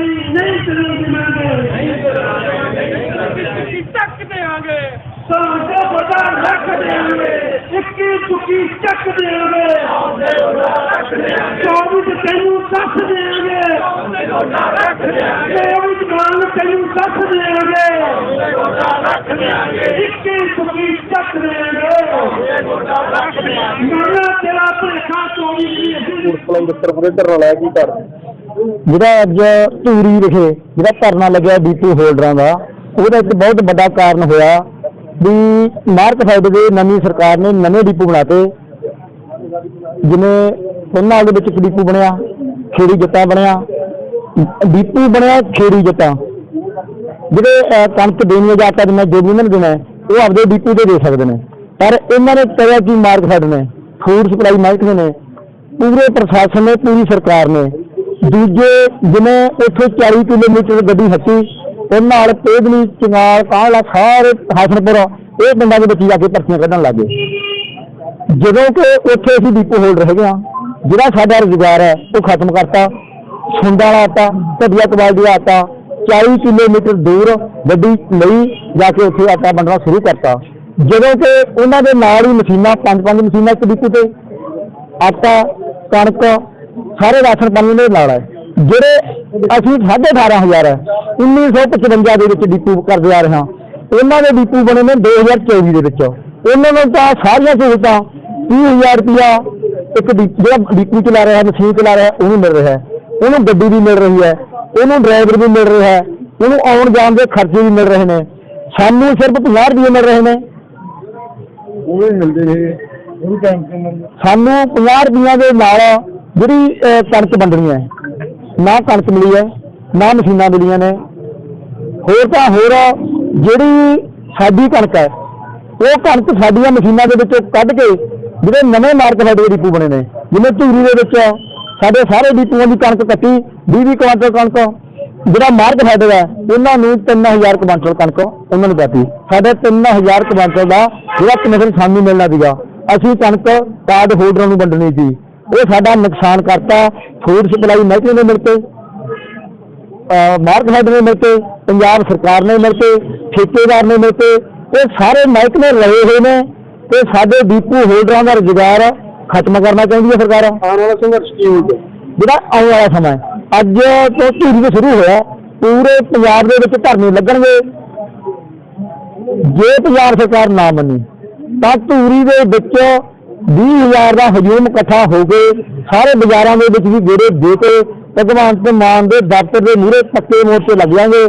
ਨਹੀਂ ਨਹੀਂ ਚੱਲਣ ਦੇਵਾਂਗੇ ਅਸੀਂ ਤੱਕ ਦੇਵਾਂਗੇ ਸਾਡੇ ਵੱਡਾ ਰੱਖ ਦੇਵਾਂਗੇ ਇੱਕੀ ਚੁੱਕੀ ਚੱਕ ਦੇਵਾਂਗੇ ਚੌਬੀ ਤੇ ਤੈਨੂੰ ਦੱਸ ਦੇਵਾਂਗੇ ਚੌਬੀ ਜਵਾਨ ਤੈਨੂੰ ਦੱਸ ਦੇਵਾਂਗੇ ਇੱਕੀ ਚੁੱਕੀ ਚੱਕ ਦੇਵਾਂਗੇ ਮਰਨਾ ਤੇਰਾ ਭਲੇਖਾ ਚੌਬੀ ਦੀ ਅਸੀਂ ਪੁਲਿਸ ਪੂਰੇ ਧਰਨਾ ਲਾਇਆ ਕੀ ਕਰ। ਜਿਹੜਾ ਅੱਜ ਧੂਰੀ ਵਿਖੇ ਜਿਹੜਾ ਧਰਨਾ ਲੱਗਿਆ ਡੀਪੂ ਹੋਲਡਰਾਂ ਦਾ, ਉਹਦਾ ਇੱਕ ਬਹੁਤ ਵੱਡਾ ਕਾਰਨ ਹੋਇਆ। ਵੀ ਮਾਰਕ ਸਾਈਡ ਦੇ ਨਵੀਂ ਸਰਕਾਰ ਨੇ ਨਵੇਂ ਡੀਪੂ ਬਣਾਤੇ। ਜਿਵੇਂ ਉਹਨਾਂ ਦੇ ਵਿੱਚ ਇੱਕ ਡੀਪੂ ਬਣਿਆ, ਖੇੜੀ ਜੱਟਾ ਬਣਿਆ। ਡੀਪੂ ਬਣਿਆ ਖੇੜੀ ਜੱਟਾ। ਜਿਹੜੇ ਕਣਕ ਦੇਣੀ ਹੈ ਜਾਂ ਆਟਾ ਦੇਣਾ ਜੋ ਵੀ ਉਹਨਾਂ ਨੂੰ ਦੇਣਾ ਉਹ ਆਪਦੇ ਡੀਪੂ ਤੇ ਦੇ ਸਕਦੇ ਨੇ। ਪਰ ਇਹਨਾਂ ਨੇ ਕਰਿਆ ਕੀ ਮਾਰਕ ਸਾਈਡ ਨੇ, ਫੂਡ ਸਪਲਾਈ ਮਹਿਕਮੇ ਨੇ, ਪੂਰੇ ਪ੍ਰਸ਼ਾਸਨ ਨੇ, ਪੂਰੀ ਸਰਕਾਰ ਨੇ। ਦੂਜੇ, ਜਿਵੇਂ ਉੱਥੇ 40 ਕਿਲੋਮੀਟਰ ਗੱਡੀ ਹੱਟੀ ਉਹਨਾਂ ਨਾਲ ਪੇਦਲੀ ਚੰਗਾਲ ਕਾਹਲਾ ਸਾਰੇ ਹਾਸਨਪੁਰ ਇਹ ਪਿੰਡਾਂ ਦੇ ਵਿੱਚ ਜਾ ਕੇ ਪਰਚੀਆਂ ਕੱਢਣ ਲੱਗੇ ਜਦੋਂ ਕਿ ਉੱਥੇ ਅਸੀਂ ਡੀਪੂ ਹੋਲਡਰ ਹੈਗੇ ਆ ਜਿਹੜਾ ਸਾਡਾ ਰੁਜ਼ਗਾਰ ਹੈ, ਉਹ ਖਤਮ ਕਰਤਾ, ਸੁੰਡਾ ਵਾਲਾ ਆਟਾ ਘਟੀਆ ਕੁਆਲਿਟੀ ਦਾ ਆਟਾ 40 ਕਿਲੋਮੀਟਰ ਦੂਰ ਵੱਡੀ ਲਈ ਜਾ ਕੇ ਉੱਥੇ ਆਟਾ ਵੰਡਣਾ ਸ਼ੁਰੂ ਕਰਤਾ। ਜਦੋਂ ਕਿ ਉਹਨਾਂ ਦੇ ਨਾਲ ਹੀ ਮਸ਼ੀਨਾਂ, ਪੰਜ ਪੰਜ ਮਸ਼ੀਨਾਂ ਇੱਕ ਡੀਪੂ ਤੇ, ਆਟਾ, ਕਣਕ, ਸਾਰੇ ਰਾਸ਼ਨ ਪਾਣੀ ਦੇ ਨਾਲ ਹੈ ਜਿਹੜੇ ਅਸੀਂ 18500 ਹੈ 1955 ਦੇ ਵਿੱਚ ਡੀਪੂ ਕਰਦੇ ਆ ਰਹੇ ਹਾਂ। ਉਹਨਾਂ ਦੇ ਡੀਪੂ ਬਣੇ ਨੇ 2024 ਦੇ ਵਿੱਚ। ਉਹਨਾਂ ਨੂੰ ਤਾਂ ਸਾਰੀਆਂ ਸਹੂਲਤਾਂ 30000 ਰੁਪਇਆ ਇੱਕ ਜਿਹੜਾ ਡੀਪੂ ਚਲਾ ਰਿਹਾ ਮਸ਼ੀਨ ਚਲਾ ਰਿਹਾ ਉਹਨੂੰ ਮਿਲ ਰਿਹਾ। ਉਹਨੂੰ ਗੱਡੀ ਵੀ ਮਿਲ ਰਹੀ ਹੈ ਉਹਨੂੰ ਡਰਾਈਵਰ ਵੀ ਮਿਲ ਰਿਹਾ ਹੈ ਉਹਨੂੰ ਆਉਣ ਜਾਣ ਦੇ ਖਰਚੇ ਵੀ ਮਿਲ ਰਹੇ ਨੇ। ਸਾਨੂੰ ਸਿਰਫ 50 ਰੁਪਏ ਮਿਲ ਰਹੇ ਨੇ। ਉਹ ਵੀ ਮਿਲਦੇ ਨੇ ਉਹ ਵੀ ਟਾਈਮ ਤੇ ਸਾਨੂੰ 50 ਰੁਪਈਆਂ ਦੇ ਨਾਲ ਜਿਹੜੀ ਕਣਕ ਵੰਡਣੀ ਹੈ। ਨਾ ਕਣਕ ਮਿਲੀ ਹੈ, ਨਾ ਮਸ਼ੀਨਾਂ ਮਿਲੀਆਂ ਨੇ। ਹੋਰ ਤਾਂ ਹੋਰ ਜਿਹੜੀ ਸਾਡੀ ਕਣਕ ਹੈ, ਉਹ ਕਣਕ ਸਾਡੀਆਂ ਮਸ਼ੀਨਾਂ ਦੇ ਵਿੱਚੋਂ ਕੱਢ ਕੇ ਜਿਹੜੇ ਨਵੇਂ ਮਾਰਕ ਸਾਡੇ ਡਿਪੂ ਬਣੇ ਨੇ, ਜਿਵੇਂ ਧੂਰੀ ਦੇ ਵਿੱਚ ਸਾਡੇ ਸਾਰੇ ਡੀਪੂਆਂ ਦੀ ਕਣਕ ਕੱਟੀ 20 ਕੁਆਂਟਲ ਕਣਕ। ਜਿਹੜਾ ਮਾਰਕ ਸਾਡੇ ਹੈ ਉਹਨਾਂ ਨੂੰ 3000 ਕੁਆਂਟਲ ਕਣਕ ਉਹਨਾਂ ਨੂੰ ਪਾਤੀ ਸਾਡੇ 3000 ਕੁਆਂਟਲ ਦਾ ਜਿਹੜਾ ਕਮਿਸ਼ਨ ਸਾਨੂੰ ਮਿਲਣਾ ਸੀਗਾ। ਅਸੀਂ ਕਣਕ ਕਾਰਡ ਹੋਲਡਰਾਂ ਨੂੰ ਵੰਡਣੀ ਸੀ। ਉਹ ਸਾਡਾ ਨੁਕਸਾਨ ਕਰਤਾ ਫੂਡ ਸਪਲਾਈ ਮਹਿਕਮੇ ਨੇ ਮਿਲ ਕੇ ਮਾਰਕ ਹੈਡ ਨੇ ਮਿਲ ਕੇ ਪੰਜਾਬ ਸਰਕਾਰ ਨੇ ਮਿਲ ਕੇ ਠੇਕੇਦਾਰ ਨੇ ਮਿਲ ਕੇ ਇਹ ਸਾਰੇ ਮਹਿਕਮੇ ਰਹੇ ਹੋਏ ਨੇ ਤੇ ਸਾਡੇ ਡੀਪੂ ਹੋਲਡਰਾਂ ਦਾ ਰੁਜ਼ਗਾਰ ਖਤਮ ਕਰਨਾ ਚਾਹੁੰਦੀ ਹੈ ਸਰਕਾਰ। ਆਉਣ ਵਾਲਾ ਸੰਘਰਸ਼ ਕੀ ਹੋਊਗਾ ਜਿਹੜਾ ਆਉਣ ਵਾਲਾ ਸਮਾਂ ਹੈ। ਅੱਜ ਤੋਂ ਧੂਰੀ ਤੋਂ ਸ਼ੁਰੂ ਹੋਇਆ। ਪੂਰੇ ਪੰਜਾਬ ਦੇ ਵਿੱਚ ਧਰਨੇ ਲੱਗਣਗੇ। ਜੇ ਪੰਜਾਬ ਸਰਕਾਰ ਨਾ ਮੰਨੀ ਤਾਂ ਧੂਰੀ ਦੇ ਵਿੱਚ 20000 ਦਾ ਹਜੂਮ ਇਕੱਠਾ ਹੋ ਕੇ ਸਾਰੇ ਬਾਜ਼ਾਰਾਂ ਦੇ ਵਿੱਚ ਵੀ ਗੇੜੇ ਦੇ ਕੇ ਭਗਵੰਤ ਮਾਨ ਦੇ ਦਫ਼ਤਰ ਦੇ ਮੂਹਰੇ ਪੱਕੇ ਮੋਰਚੇ ਲੱਗ ਜਾਣਗੇ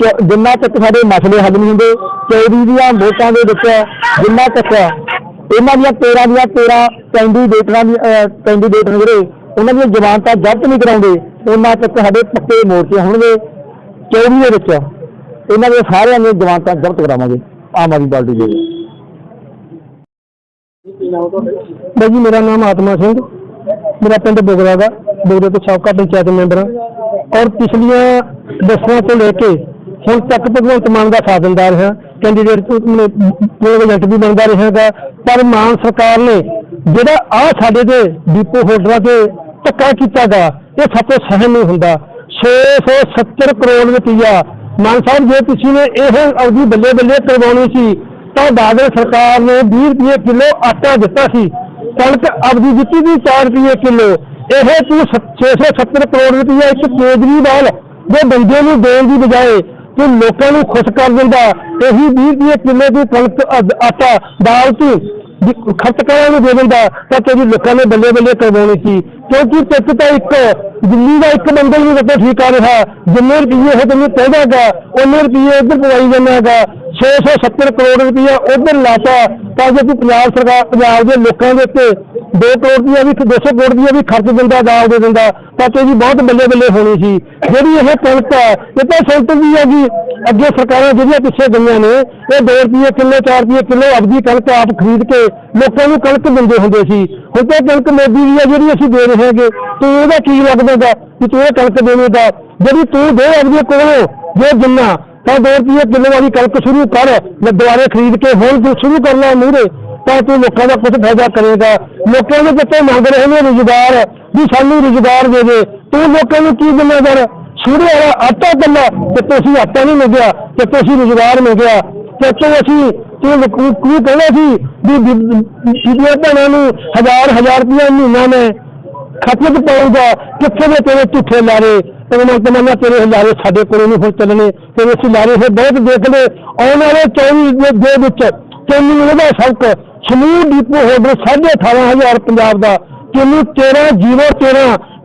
ਚ- ਜਿੰਨਾ ਤੱਕ ਸਾਡੇ ਮਸਲੇ ਹੱਲ ਨਹੀਂ ਹੁੰਦੇ ਚੌਧਰੀ ਦੀਆਂ ਵੋਟਾਂ ਦੇ ਵਿੱਚ ਜਿੰਨਾ ਤੱਕ ਇਹਨਾਂ ਦੀਆਂ 13 ਦੀਆਂ 13 ਕੈਂਡੀਡੇਟਾਂ ਦੀ ਕੈਂਡੀਡੇਟ ਨੇ ਜਿਹੜੇ, ਉਹਨਾਂ ਦੀਆਂ ਜ਼ਮਾਨਤਾਂ ਜ਼ਬਤ ਨਹੀਂ ਕਰਾਉਂਦੇ, ਉਹਨਾਂ ਤੱਕ ਸਾਡੇ ਪੱਕੇ ਮੋਰਚੇ ਹੋਣਗੇ ਚੌਧਰੀ ਦੇ ਵਿੱਚ ਇਹਨਾਂ ਦੇ ਸਾਰਿਆਂ ਦੀਆਂ ਜ਼ਮਾਨਤਾਂ ਜ਼ਬਤ ਕਰਾਵਾਂਗੇ, ਆਮ ਆਦਮੀ ਪਾਰਟੀ ਦੇ ਬਾਈ ਜੀ, ਮੇਰਾ ਨਾਮ ਆਤਮਾ ਸਿੰਘ। ਮੇਰਾ ਪਿੰਡ ਬੋਗਰਾ ਦਾ ਬੋਗਰੇ ਤੋਂ ਸਾਬਕਾ ਪੰਚਾਇਤ ਮੈਂਬਰ ਹਾਂ। ਔਰ ਪਿਛਲੀਆਂ ਦਸਾਂ ਤੋਂ ਲੈ ਕੇ ਹੁਣ ਤੱਕ ਭਗਵੰਤ ਮਾਨ ਦਾ ਸਾਥ ਦਿੰਦਾ ਰਿਹਾ ਕੈਂਡੀਡੇਟ ਤੋਂ ਏਜੰਟ ਵੀ ਬਣਦਾ ਰਿਹਾਗਾ ਪਰ ਮਾਨ ਸਰਕਾਰ ਨੇ ਜਿਹੜਾ ਆ ਸਾਡੇ ਤੇ ਡੀਪੋ ਹੋਲਡਰਾਂ ਤੇ ਧੱਕਾ ਕੀਤਾਗਾ, ਇਹ ਸਭ ਤੋਂ ਸਹਿਮ ਨਹੀਂ ਹੁੰਦਾ। 670 ਕਰੋੜ ਰੁਪਈਆ। ਮਾਨ ਸਾਹਿਬ, ਜੇ ਤੁਸੀਂ ਨੇ ਇਹ ਅਵਧੀ ਬੱਲੇ ਬੱਲੇ ਕਰਵਾਉਣੀ ਸੀ ਤਾਂ ਬਾਦਲ ਸਰਕਾਰ ਨੇ 20 ਰੁਪਏ ਕਿਲੋ ਆਟਾ ਦਿੱਤਾ ਸੀ। ਕਣਕ ਅਵਧੀ ਦਿੱਤੀ ਸੀ 4 ਰੁਪਏ ਕਿਲੋ। ਇਹ ਤੂੰ 670 ਕਰੋੜ ਰੁਪਏ ਇੱਕ ਕੇਜਰੀਵਾਲ ਦੇ ਬੰਦੇ ਨੂੰ ਦੇਣ ਦੀ ਬਜਾਏ ਤੂੰ ਲੋਕਾਂ ਨੂੰ ਖੁਸ਼ ਕਰ ਦਿੰਦਾ। ਇਹੀ 20 ਰੁਪਏ ਕਿਲੋ ਦੀ ਕਣਕ ਆਟਾ ਦਾਲ ਤੂੰ ਖਰਚ ਕਰਨ ਨੂੰ ਦੇ ਦਿੰਦਾ। ਤਾਂ ਤੇਰੀ ਲੋਕਾਂ ਨੇ ਬੱਲੇ ਬੱਲੇ ਕਰਵਾਉਣੀ ਸੀ। ਕਿਉਂਕਿ ਟਿਕ ਤਾਂ ਇੱਕ, ਦਿੱਲੀ ਦਾ ਇੱਕ ਬੰਦਾ ਹੀ ਨਹੀਂ ਠੀਕ ਆ ਰਿਹਾ। ਜਿੰਨੇ ਰੁਪਏ ਉਹ ਤੈਨੂੰ ਕਹਿੰਦਾਗਾ ਉਹਨੇ ਰੁਪਏ ਇੱਧਰ ਪਵਾਈ ਜਾਂਦਾਗਾ 670 ਕਰੋੜ ਰੁਪਏ ਉਧਰ ਲਾਤਾ। ਤਾਂ ਜੇ ਤੂੰ ਪੰਜਾਬ ਸਰਕਾਰ, ਪੰਜਾਬ ਦੇ ਲੋਕਾਂ ਦੇ ਉੱਤੇ 2 ਕਰੋੜ ਰੁਪਏ ਵੀ 200 ਕਰੋੜ ਰੁਪਏ ਵੀ ਖਰਚ ਦਿੰਦਾ ਦਾਲ ਦੇ ਦਿੰਦਾ, ਤਾਂ ਤੇਰੀ ਬਹੁਤ ਬੱਲੇ ਬੱਲੇ ਹੋਣੀ ਸੀ। ਜਿਹੜੀ ਇਹ ਕਣਕ ਹੈ ਇਹ ਤਾਂ ਸੈਂਟਰ ਦੀ ਹੈਗੀ ਅੱਗੇ ਸਰਕਾਰਾਂ ਜਿਹੜੀਆਂ ਪਿੱਛੇ ਗਈਆਂ ਨੇ, ਇਹ 2 ਰੁਪਏ ਕਿਲੋ 4 ਰੁਪਏ ਕਿਲੋ ਆਪਦੀ ਕਣਕ ਆਪ ਖਰੀਦ ਕੇ ਲੋਕਾਂ ਨੂੰ ਕਣਕ ਦਿੰਦੇ ਹੁੰਦੇ ਸੀ। ਹੁਣ ਤਾਂ ਕਣਕ ਮੋਦੀ ਦੀ ਹੈ ਜਿਹੜੀ ਅਸੀਂ ਦੇ ਰਹੇ ਹਾਂਗੇ। ਤੂੰ ਉਹਦਾ ਕੀ ਲੱਗਦਾ ਕਿ ਤੂੰ ਇਹ ਕਣਕ ਦੇਵੇਂਗਾ ਜਿਹੜੀ ਤੂੰ ਦੇ ਆਪਦੇ ਕੋਲੋਂ ਜੇ ਜਿੰਨਾ, ਤਾਂ ਦੋ ਰੁਪਏ ਕਿਲੋ ਵਾਲੀ ਕਣਕ ਸ਼ੁਰੂ ਕਰ। ਮੈਂ ਦੁਬਾਰੇ ਖਰੀਦ ਕੇ ਹੁਣ ਤੂੰ ਸ਼ੁਰੂ ਕਰਨਾ ਮੂਹਰੇ, ਤਾਂ ਤੂੰ ਲੋਕਾਂ ਦਾ ਕੁਝ ਫਾਇਦਾ ਕਰੇਗਾ। ਲੋਕਾਂ ਦੇ ਕਿਤੇ ਮੰਗ ਰਹੇ ਨੇ ਰੁਜ਼ਗਾਰ? ਵੀ ਸਾਨੂੰ ਰੁਜ਼ਗਾਰ ਦੇ ਦੇ। ਤੂੰ ਲੋਕਾਂ ਨੂੰ ਕੀ ਜ਼ਿੰਮੇਦਾਰ ਸ਼ੁਰੂ ਵਾਲਾ ਆਟਾ ਕੱਲਾ ਤੇ ਤੁਸੀਂ ਆਟਾ ਨਹੀਂ ਮਿਲਿਆ ਤੇ ਤੁਸੀਂ ਰੁਜ਼ਗਾਰ ਮਿਲਿਆ ਤੇ ਤੋਂ ਅਸੀਂ ਤੇ ਕੀ ਕਹਿੰਦਾ ਸੀ ਵੀ ਬੀਬੀਆਂ ਭੈਣਾਂ ਨੂੰ ਹਜ਼ਾਰ ਹਜ਼ਾਰ ਰੁਪਇਆ ਮਹੀਨਾ ਮੈਂ ਖਾਤੇ ਪਾਊਗਾ। ਕਿੱਥੇ ਦੇ ਤੇਰੇ ਝੂਠੇ ਲਾਰੇ? ਭਗਵੰਤ ਮਾਨਾ ਤੇਰੇ ਲਾਰੇ ਸਾਡੇ ਕੋਲ ਨਹੀਂ ਹੁਣ ਚੱਲਣੇ। ਤੇਰੇ ਅਸੀਂ ਲਾਰੇ ਹੋਏ ਬਹੁਤ ਦੇਖ ਲਏ। ਆਉਣ ਵਾਲੇ 24 ਦੇ ਵਿੱਚ ਤੈਨੂੰ ਉਹਦਾ ਸਬਕ ਸਮੂਹ ਡਿਪੂ ਹੋਲਡਰ 18500 ਪੰਜਾਬ ਦਾ। ਤੈਨੂੰ 13 0 13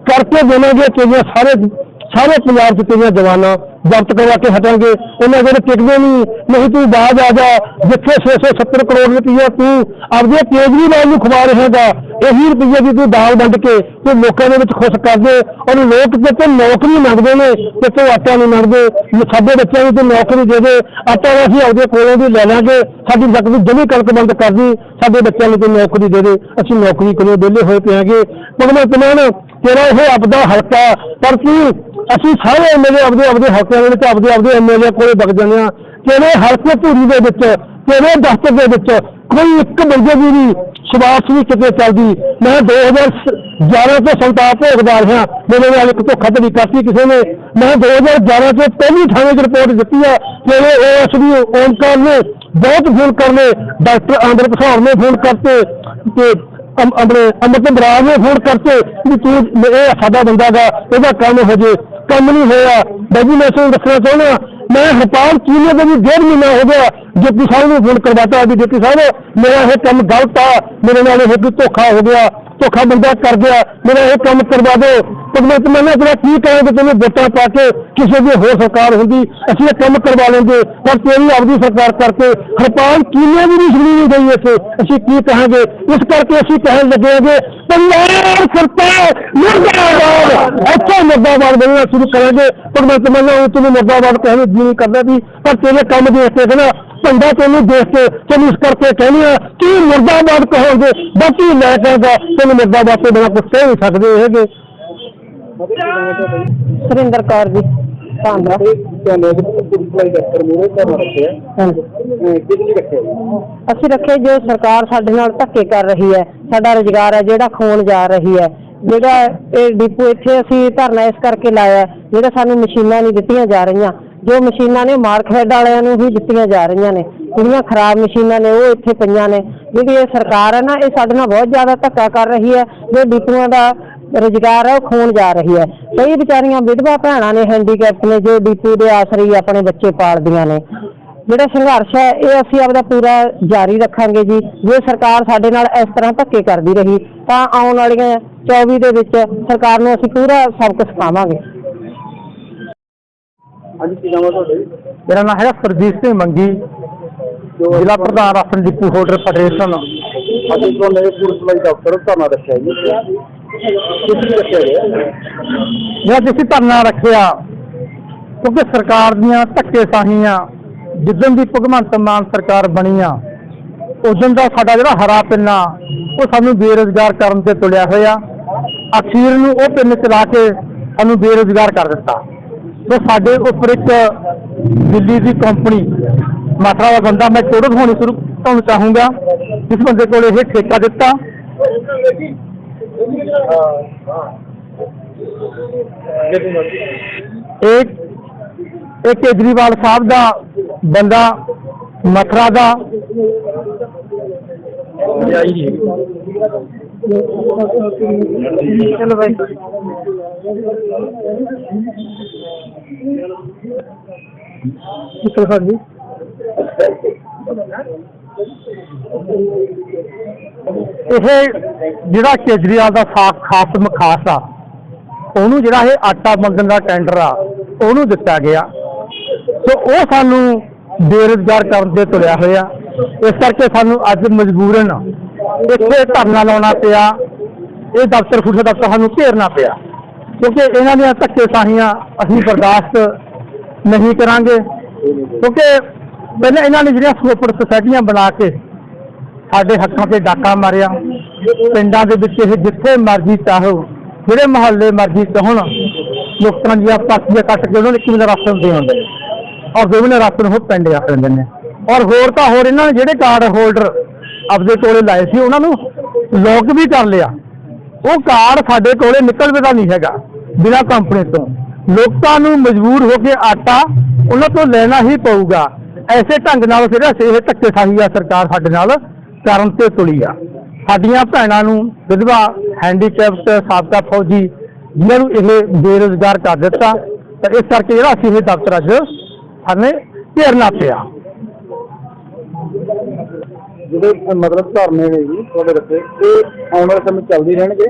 ਕਰਕੇ ਦੇਣਗੇ ਤੇਰੀਆਂ ਸਾਰੇ ਸਾਰੇ ਪੰਜਾਬ 'ਚ ਤੇਰੀਆਂ ਜਵਾਨਾਂ ਜ਼ਬਤ ਕਰਵਾ ਕੇ ਹਟਾਂਗੇ ਉਹਨਾਂ ਜਿਹੜੇ ਟਿਕਦੇ ਨਹੀਂ ਨਹੀਂ ਤੂੰ ਬਾਜ ਆ ਜਾ, ਜਿੱਥੇ 670 ਕਰੋੜ ਰੁਪਈਆ ਤੂੰ ਆਪਦੇ ਕੇਜਰੀਵਾਲ ਨੂੰ ਖਵਾ ਰਹੇਗਾ ਇਹੀ ਰੁਪਈਏ ਦੀ ਤੂੰ ਦਾਲ ਵੰਡ ਕੇ ਤੂੰ ਲੋਕਾਂ ਦੇ ਵਿੱਚ ਖੁਸ਼ ਕਰਦੇ ਔਰ ਲੋਕ ਜੇ ਤੇ ਨੌਕਰੀ ਮੰਗਦੇ ਨੇ, ਤੇ ਤੂੰ ਆਟਾ ਨਹੀਂ ਮੰਗਦੇ। ਸਾਡੇ ਬੱਚਿਆਂ ਨੂੰ ਤੂੰ ਨੌਕਰੀ ਦੇ ਦੇ, ਆਟਾ ਅਸੀਂ ਆਪਦੇ ਕੋਲੋਂ ਦੀ ਲੈ ਲਾਂਗੇ। ਸਾਡੀ ਜ਼ਕਤ ਜਮੀ ਕਣਕ ਬੰਦ ਕਰ ਦੀ, ਸਾਡੇ ਬੱਚਿਆਂ ਨੂੰ ਤੂੰ ਨੌਕਰੀ ਦੇ ਦੇ। ਅਸੀਂ ਨੌਕਰੀ ਕਰੀਏ ਵਿਹਲੇ ਹੋਏ ਪਿਆਂਗੇ। ਭਗਵੰਤ ਮਾਨ ਤੇਰਾ ਇਹ ਆਪਦਾ ਹਲਕਾ ਪਰ ਕੀ ਅਸੀਂ ਸਾਰੇ ਐਮਐਲਏ ਆਪਦੇ ਆਪਦੇ ਹਲਕਿਆਂ ਦੇ ਵਿੱਚ, ਆਪਦੇ ਆਪਦੇ ਐਮਐਲਏ ਕੋਲੇ ਵਗ ਜਾਂਦੇ ਆ ਤੇਰੇ ਹਲਕੇ ਧੂਰੀ ਦੇ ਵਿੱਚ ਤੇਰੇ ਦਫ਼ਤਰ ਦੇ ਵਿੱਚ ਕੋਈ ਇੱਕ ਬੰਦੇ ਦੀ ਵੀ ਸ਼ਿਫਾਰਸ਼ ਵੀ ਕਿਤੇ ਚੱਲਦੀ। ਮੈਂ 2011 ਤੋਂ ਸੰਤਾਪ ਭੋਗਦਾ ਰਿਹਾ। ਮੇਰੇ ਨਾਲ ਇੱਕ ਧੋਖਾ ਧੜੀ ਕਰਤੀ ਕਿਸੇ ਨੇ। ਮੈਂ 2011 ਤੋਂ ਪਹਿਲੀ ਥਾਣੇ 'ਚ ਰਿਪੋਰਟ ਦਿੱਤੀ ਆ ਤੇਰੇ ਓਐਸਡੀ ਓਮਕਾਰ ਨੇ ਬਹੁਤ ਫੋਨ ਕਰਨੇ, ਡਾਕਟਰ ਆਂਦਰ ਪ੍ਰਸਾਦ ਨੇ ਫੋਨ ਕਰਤੇ ਤੇ ਆਪਣੇ ਅਮਰਤ ਬਰਾੜ ਨੇ ਫੋਨ ਕਰਤੇ ਵੀ ਤੂੰ ਇਹ ਸਾਡਾ ਬੰਦਾ ਗਾ, ਇਹਦਾ ਕੰਮ ਹੋ ਜੇ। ਕੰਮ ਨਹੀਂ ਹੋਇਆ। ਬਾਜੀ ਮੈਂ ਤੁਹਾਨੂੰ ਦੱਸਣਾ ਚਾਹੁੰਦਾ ਮੈਂ ਹਰਪਾਲ ਚੀਨੇ ਦੇ ਵੀ ਡੇਢ ਮਹੀਨਾ ਹੋ ਗਿਆ ਜੱਪੀ ਸਾਹਿਬ ਨੂੰ ਫੋਨ ਕਰਵਾਤਾ ਵੀ ਜੱਪੀ ਸਾਹਿਬ, ਮੇਰਾ ਇਹ ਕੰਮ ਗਲਤ ਆ, ਮੇਰੇ ਨਾਲ ਇਹ ਧੋਖਾ ਹੋ ਗਿਆ, ਧੋਖਾ ਬੰਦਾ ਕਰ ਗਿਆ, ਮੇਰਾ ਇਹ ਕੰਮ ਕਰਵਾ ਦਿਓ। ਭਗਵੰਤ ਮਾਨ ਨੇ ਤੇਰਾ ਕੀ ਕਹਾਂਗੇ ਤੈਨੂੰ ਵੋਟਾਂ ਪਾ ਕੇ ਕਿਸੇ ਦੀ ਹੋਰ ਸਰਕਾਰ ਹੁੰਦੀ, ਅਸੀਂ ਇਹ ਕੰਮ ਕਰਵਾ ਲੈਂਦੇ, ਪਰ ਤੇਰੀ ਆਪਦੀ ਸਰਕਾਰ ਕਰਕੇ ਹਰਪਾਲ ਚੀਨੇ ਦੀ ਵੀ ਸੁਣੀ ਨਹੀਂ ਗਈ ਇੱਥੇ। ਅਸੀਂ ਕੀ ਕਹਾਂਗੇ? ਇਸ ਕਰਕੇ ਅਸੀਂ ਕਹਿਣ ਲੱਗੇ ਹਾਂਗੇ ਪੰਜਾਬ ਸਰਕਾਰ ਮੁਰਦਾਬਾਦ, ਇੱਥੇ ਮੁਰਦਾਬਾਦ ਬੋਲਣਾ ਸ਼ੁਰੂ ਕਰਾਂਗੇ। ਭਗਵੰਤ ਮਾਨ ਨੇ ਤੈਨੂੰ ਮੁਰਦਾਬਾਦ ਕਹਿਣ ਦੀ ਨਹੀਂ ਕਰਦਾ ਸੀ, ਪਰ ਤੇਰੇ ਕੰਮ ਦੇਖ ਕੇ ਨਾ ਝੰਡਾ ਤੈਨੂੰ ਦੇਖ ਕੇ, ਤੈਨੂੰ ਇਸ ਕਰਕੇ ਕਹਿੰਦੇ ਆ ਕੀ ਮੁਰਦਾਬਾਦ ਕਹੋਗੇ। ਬਾਕੀ ਮੈਂ ਕਹਾਂਗਾ, ਤੈਨੂੰ ਮੁਰਦਾਬਾਦ ਤੋਂ ਬਿਨਾਂ ਕੁਝ ਕਹਿ ਨਹੀਂ ਸਕਦੇ ਹੈਗੇ। ਸੁਰਿੰਦਰ ਕੌਰ ਜੀ ਭਾਂਡਾ ਤੁਹਾਨੂੰ ਪੁਲਿਸ ਵਾਲੇ ਦਫ਼ਤਰ ਮੂਹਰੇ ਘਰ ਰੱਖਿਆ ਹਾਂਜੀ। ਕਿਸ ਲਈ ਰੱਖਿਆ ਅਸੀਂ ਰੱਖੇ ਜੋ ਸਰਕਾਰ ਸਾਡੇ ਨਾਲ ਧੱਕੇ ਕਰ ਰਹੀ ਹੈ ਸਾਡਾ ਰੁਜ਼ਗਾਰ ਹੈ ਜਿਹੜਾ ਖੋਣ ਜਾ ਰਹੀ ਹੈ ਜਿਹੜਾ ਇਹ ਡਿਪੂ ਇੱਥੇ ਅਸੀਂ ਧਰਨਾ ਇਸ ਕਰਕੇ ਲਾਇਆ ਜਿਹੜਾ ਸਾਨੂੰ ਮਸ਼ੀਨਾਂ ਨਹੀਂ ਦਿੱਤੀਆਂ ਜਾ ਰਹੀਆਂ। ਜੋ ਮਸ਼ੀਨਾਂ ਨੇ ਮਾਰਕਫੈਡ ਵਾਲਿਆਂ ਨੂੰ ਹੀ ਦਿੱਤੀਆਂ ਜਾ ਰਹੀਆਂ ਨੇ। ਜਿਹੜੀਆਂ ਖਰਾਬ ਮਸ਼ੀਨਾਂ ਨੇ ਉਹ ਇੱਥੇ ਪਈਆਂ ਨੇ। ਜਿਹੜੀ ਇਹ ਸਰਕਾਰ ਹੈ ਨਾ ਇਹ ਸਾਡੇ ਨਾਲ ਬਹੁਤ ਜ਼ਿਆਦਾ ਧੱਕਾ ਕਰ ਰਹੀ ਹੈ। ਜੋ ਡਿਪੂਆਂ ਦਾ ਰੁਜ਼ਗਾਰ ਹੈ ਉਹ ਖੋਣ ਜਾ ਰਹੀ ਹੈ। ਕਈ ਵਿਚਾਰੀਆਂ ਵਿਧਵਾ ਭੈਣਾਂ ਨੇ ਹੈਂਡੀਕੈਪ ਨੇ ਜੋ ਡਿਪੂ ਦੇ ਆਸਰੇ ਹੀ ਆਪਣੇ ਬੱਚੇ ਪਾਲਦੀਆਂ ਨੇ। ਜਿਹੜਾ ਸੰਘਰਸ਼ ਹੈ ਇਹ ਅਸੀਂ ਆਪਦਾ ਪੂਰਾ ਜਾਰੀ ਰੱਖਾਂਗੇ ਜੀ। ਜੇ ਸਰਕਾਰ ਸਾਡੇ ਨਾਲ ਇਸ ਤਰ੍ਹਾਂ ਧੱਕੇ ਕਰਦੀ ਰਹੀ ਤਾਂ ਆਉਣ ਵਾਲੀਆਂ 24 ਦੇ ਵਿੱਚ ਸਰਕਾਰ ਨੂੰ ਅਸੀਂ ਪੂਰਾ ਸਬਕ ਸਿਖਾਵਾਂਗੇ। ਹਾਂਜੀ ਕੀ ਨਾਮ ਹੈ ਤੁਹਾਡਾ ਜੀ? ਮੇਰਾ ਨਾਮ ਹੈਗਾ ਸਰਜੀਤ ਸਿੰਘ ਮੰਗੀ। ਜ਼ਿਲ੍ਹਾ ਪ੍ਰਧਾਨ ਰਾਸ਼ਨ ਡਿਪੂ ਹੋਲਡਰ ਫੈਡਰੇਸ਼ਨ ਅੱਜ ਤੁਹਾਨੂੰ ਪੁਲਿਸ ਵਾਲੇ ਦਫ਼ਤਰ ਧਰਨਾ ਰੱਖਿਆ ਜੀ। ਕਿਸ ਲਈ ਧਰਨਾ ਰੱਖਿਆ, ਕਿਉਂਕਿ ਸਰਕਾਰ ਦੀਆਂ ਧੱਕੇ ਸਾਹੀਆਂ ਜਿੱਦਣ ਦੀ ਭਗਵੰਤ ਮਾਨ ਸਰਕਾਰ ਬਣੀ ਆ ਉਦੋਂ ਦਾ ਸਾਡਾ ਜਿਹੜਾ ਹਰਾ ਪਿੰਨਾ, ਉਹ ਸਾਨੂੰ ਬੇਰੁਜ਼ਗਾਰ ਕਰਨ ਤੇ ਤੁਲਿਆ ਹੋਇਆ। ਅਖੀਰ ਨੂੰ ਉਹ ਪਿੰਨ ਚਲਾ ਕੇ ਸਾਨੂੰ ਬੇਰੁਜ਼ਗਾਰ ਕਰ ਦਿੱਤਾ। ਤੇ ਸਾਡੇ ਉੱਪਰ ਇੱਕ ਦਿੱਲੀ ਦੀ ਕੰਪਨੀ ਮਾਤਰਾ ਦਾ ਬੰਦਾ, ਮੈਂ ਚੋੜ ਹੋਣੀ ਸ਼ੁਰੂ ਤੁਹਾਨੂੰ ਚਾਹੂੰਗਾ, ਜਿਸ ਬੰਦੇ ਕੋਲ ਇਹ ਠੇਕਾ ਦਿੱਤਾ। ਇੱਕ ਇਹ ਕੇਜਰੀਵਾਲ ਸਾਹਿਬ ਦਾ ਬੰਦਾ ਮਥਰਾ ਦਾ ਚਲੋ ਭਾਈ ਚਲੋ ਜੀ ਇਹ ਜਿਹੜਾ ਕੇਜਰੀਵਾਲ ਦਾ ਸਾਫ਼ ਖਾਸ ਮਖਾਸ ਆ, ਉਹਨੂੰ ਜਿਹੜਾ ਇਹ ਆਟਾ ਮੰਗਣ ਦਾ ਟੈਂਡਰ ਆ, ਉਹਨੂੰ ਦਿੱਤਾ ਗਿਆ। ਸੋ ਉਹ ਸਾਨੂੰ ਬੇਰੁਜ਼ਗਾਰ ਕਰਨ ਦੇ ਤੁਲਿਆ ਹੋਇਆ। ਇਸ ਕਰਕੇ ਸਾਨੂੰ ਅੱਜ ਮਜਬੂਰਨ ਇੱਥੇ ਧਰਨਾ ਲਾਉਣਾ ਪਿਆ। ਇਹ ਦਫ਼ਤਰ ਫੁੱਟ ਦਫ਼ਤਰ ਸਾਨੂੰ ਘੇਰਨਾ ਪਿਆ। ਕਿਉਂਕਿ ਇਹਨਾਂ ਦੀਆਂ ਧੱਕੇ ਸਾਹੀਆਂ ਅਸੀਂ ਬਰਦਾਸ਼ਤ ਨਹੀਂ ਕਰਾਂਗੇ। ਕਿਉਂਕਿ ਪਹਿਲਾਂ ਇਹਨਾਂ ਨੇ ਜਿਹੜੀਆਂ ਸੁਪਰ ਸੁਸਾਇਟੀਆਂ ਬਣਾ ਕੇ ਸਾਡੇ ਹੱਕਾਂ ਤੇ ਡਾਕਾ ਮਾਰਿਆ। ਪਿੰਡਾਂ ਦੇ ਵਿੱਚ ਇਹ ਜਿੱਥੇ ਮਰਜ਼ੀ ਚਾਹੋ, ਜਿਹੜੇ ਮੁਹੱਲੇ ਮਰਜ਼ੀ ਚਾਹਣ, ਲੋਕਾਂ ਦੀਆਂ ਪਾਸੀਆਂ ਕੱਟ ਕੇ ਉਹਨਾਂ ਨੂੰ ਕਿਵੇਂ ਦਾ ਰਾਸ਼ਨ ਦੇ ਹੁੰਦੇ ਔਰ ਦੋਵੇਂ ਰਾਸ਼ਨ ਉਹ ਪਿੰਡ ਆ ਦਿੰਦੇ ਨੇ। ਔਰ ਹੋਰ ਤਾਂ ਹੋਰ ਇਹਨਾਂ ਨੇ ਜਿਹੜੇ ਕਾਰਡ ਹੋਲਡਰ ਆਪਦੇ ਕੋਲੇ ਲਾਏ ਸੀ, ਉਹਨਾਂ ਨੂੰ ਲੋਕ ਵੀ ਕਰ ਲਿਆ। ਉਹ ਕਾਰਡ ਸਾਡੇ ਕੋਲੇ ਨਿਕਲਦਾ ਨਹੀਂ ਹੈਗਾ ਬਿਨਾਂ ਕੰਪਨੀ ਤੋਂ। ਲੋਕਾਂ ਨੂੰ ਮਜਬੂਰ ਹੋ ਕੇ ਆਟਾ ਉਹਨਾਂ ਤੋਂ ਲੈਣਾ ਹੀ ਪਊਗਾ। ਐਸੇ ਢੰਗ ਨਾਲ ਜਿਹੜਾ ਇਹ ਧੱਕੇਸ਼ਾਹੀ ਆ ਸਰਕਾਰ ਸਾਡੇ ਨਾਲ ਕਰਨ ਤੇ ਤੁਲੀ ਆ। ਸਾਡੀਆਂ ਭੈਣਾਂ ਨੂੰ ਵਿਧਵਾ ਹੈਂਡੀਕੈਪਟ ਸਾਬਕਾ ਫੌਜੀ ਜਿਨ੍ਹਾਂ ਨੂੰ ਇਹ ਬੇਰੁਜ਼ਗਾਰ ਕਰ ਦਿੱਤਾ ਤਾਂ ਇਸ ਕਰਕੇ ਜਿਹੜਾ ਅਸੀਂ ਇਹ ਦਫ਼ਤਰ ਅੱਜ ਸਾਨੇ ਘੇਰਨਾ ਪਿਆ। ਜਿਹੜੇ ਮਤਲਬ ਧਰਨੇ ਨੇ ਜੀ ਤੁਹਾਡੇ ਰੱਖੇ ਇਹ ਆਉਣ ਵਾਲੇ ਸਮੇਂ ਚੱਲਦੇ ਰਹਿਣਗੇ?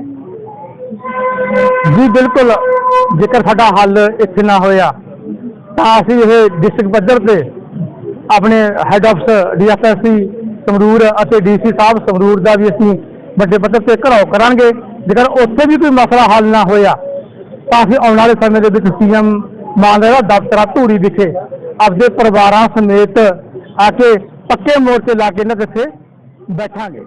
ਜੀ ਬਿਲਕੁਲ। ਜੇਕਰ ਸਾਡਾ ਹੱਲ ਇੱਥੇ ਨਾ ਹੋਇਆ ਤਾਂ ਅਸੀਂ ਇਹ ਡਿਸਟ੍ਰਿਕਟ ਪੱਧਰ ਤੇ ਆਪਣੇ ਹੈੱਡ ਆਫਿਸ ਡੀਐਫਐਸਸੀ ਸੰਗਰੂਰ ਅਤੇ ਡੀਸੀ ਸਾਹਿਬ ਸੰਗਰੂਰ ਦਾ ਵੀ ਅਸੀਂ ਵੱਡੇ ਪੱਧਰ ਤੇ ਘਰਾਓ ਕਰਾਂਗੇ। ਜੇਕਰ ਉੱਥੇ ਵੀ ਕੋਈ ਮਸਲਾ ਹੱਲ ਨਾ ਹੋਇਆ, ਤਾਂ ਅਸੀਂ ਆਉਣ ਵਾਲੇ ਸਮੇਂ ਦੇ ਵਿੱਚ ਸੀਐਮ ਮਾਨ ਦਾ ਦਫ਼ਤਰ ਧੂਰੀ ਵਿਖੇ ਆਪਦੇ ਪਰਿਵਾਰਾਂ ਸਮੇਤ ਆ ਕੇ ਪੱਕੇ ਮੋਰਚੇ ਲਾ ਕੇ ਇਹਨਾਂ ਦੇ ਇੱਥੇ ਬੈਠਾਂਗੇ।